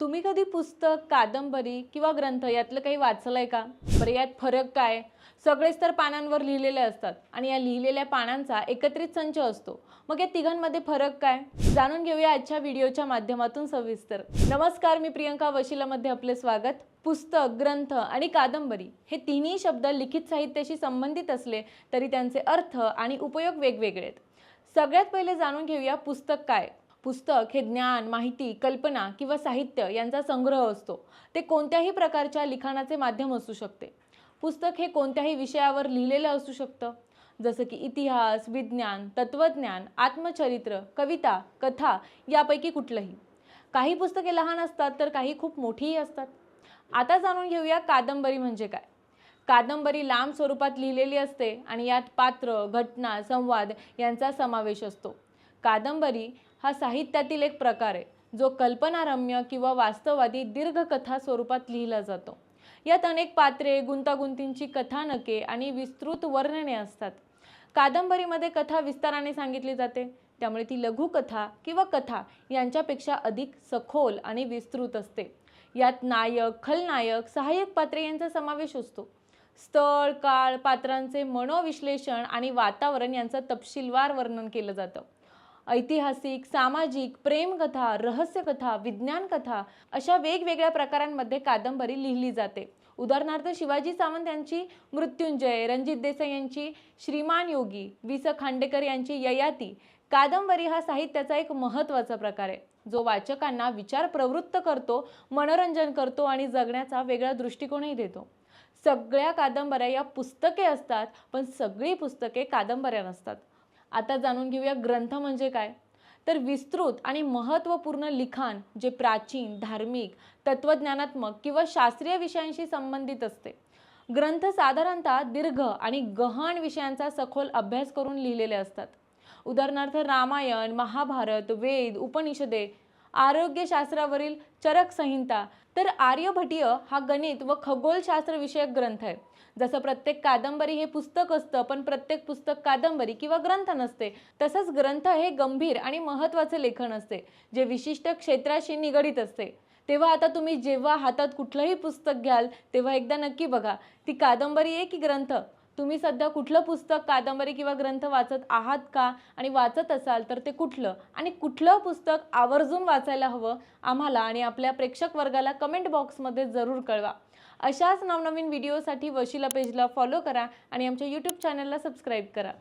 तुम्ही कधी पुस्तक कादंबरी किंवा ग्रंथ यातलं काही वाचलं आहे का? बरं यात फरक काय? सगळेच तर पानांवर लिहिलेले असतात आणि या लिहिलेल्या पानांचा एकत्रित संच असतो. मग या तिघांमध्ये फरक काय? जाणून घेऊया आजच्या व्हिडिओच्या माध्यमातून सविस्तर. नमस्कार मी प्रियंका वशिलामध्ये आपले स्वागत. पुस्तक ग्रंथ आणि कादंबरी हे तिन्ही शब्द लिखित साहित्याशी संबंधित असले तरी त्यांचे अर्थ आणि उपयोग वेगवेगळे आहेत. सगळ्यात पहिले जाणून घेऊया पुस्तक काय? पुस्तक हे ज्ञान माहिती कल्पना किंवा साहित्य यांचा संग्रह असतो. ते कोणत्याही प्रकारच्या लिखाणाचे माध्यम असू शकते. पुस्तक हे कोणत्याही विषयावर लिहिलेलं असू शकतं. जसं की इतिहास विज्ञान तत्त्वज्ञान आत्मचरित्र कविता कथा यापैकी कुठलंही. काही पुस्तके लहान असतात तर काही खूप मोठीही असतात. आता जाणून घेऊया कादंबरी म्हणजे काय. कादंबरी लांब स्वरूपात लिहिलेली असते आणि यात पात्र घटना संवाद यांचा समावेश असतो. कादंबरी हा साहित्यातील एक प्रकार आहे जो कल्पनारम्य किंवा वास्तववादी दीर्घकथा स्वरूपात लिहिला जातो. यात अनेक पात्रे गुंतागुंतींची कथानके आणि विस्तृत वर्णने असतात. कादंबरीमध्ये कथा विस्ताराने सांगितली जाते त्यामुळे ती लघुकथा किंवा कथा यांच्यापेक्षा अधिक सखोल आणि विस्तृत असते. यात नायक खलनायक सहाय्यक पात्रे यांचा समावेश असतो. स्थळ काळ पात्रांचे मनोविश्लेषण आणि वातावरण यांचं तपशीलवार वर्णन केलं जातं. ऐतिहासिक सामाजिक प्रेमकथा रहस्यकथा विज्ञानकथा अशा वेगवेगळ्या प्रकारांमध्ये कादंबरी लिहिली जाते. उदाहरणार्थ शिवाजी सावंत यांची मृत्युंजय रणजित देसाई यांची श्रीमान योगी वि स. खांडेकर यांची ययाती कादंबरी हा साहित्याचा एक महत्त्वाचा प्रकार आहे. जो वाचकांना विचार प्रवृत्त करतो मनोरंजन करतो आणि जगण्याचा वेगळा दृष्टिकोनही देतो. सगळ्या कादंबऱ्या या पुस्तके असतात पण सगळी पुस्तके कादंबऱ्या नसतात. आता जाणून घेऊया ग्रंथ म्हणजे काय. तर विस्तृत आणि महत्त्वपूर्ण लिखाण जे प्राचीन धार्मिक तत्त्वज्ञानात्मक किंवा शास्त्रीय विषयांशी संबंधित असते. ग्रंथ साधारणतः दीर्घ आणि गहन विषयांचा सखोल अभ्यास करून लिहिलेले असतात. उदाहरणार्थ रामायण महाभारत वेद उपनिषदे आरोग्यशास्त्रावरील चरक संहिता. तर आर्यभटीय हा गणित व खगोलशास्त्र विषयक ग्रंथ आहे. जसं प्रत्येक कादंबरी हे पुस्तक असतं पण प्रत्येक पुस्तक कादंबरी किंवा ग्रंथ नसते. तसंच ग्रंथ हे गंभीर आणि महत्त्वाचे लेखन असते जे विशिष्ट क्षेत्राशी निगडीत असते. तेव्हा आता तुम्ही जेव्हा हातात कुठलंही पुस्तक घ्याल तेव्हा एकदा नक्की बघा. ती कादंबरी आहे की ग्रंथ तुम्ही सध्या कुठलं पुस्तक कादंबरी किंवा ग्रंथ वाचत आहात का? आणि वाचत असाल तर ते कुठलं? आणि कुठलं पुस्तक आवर्जून वाचायला हवं? आम्हाला आणि आपल्या प्रेक्षक वर्गाला कमेंट बॉक्समध्ये जरूर कळवा. अशाच नवनवीन व्हिडिओसाठी वशिला पेजला फॉलो करा आणि आमच्या यूट्यूब चॅनलला सबस्क्राईब करा.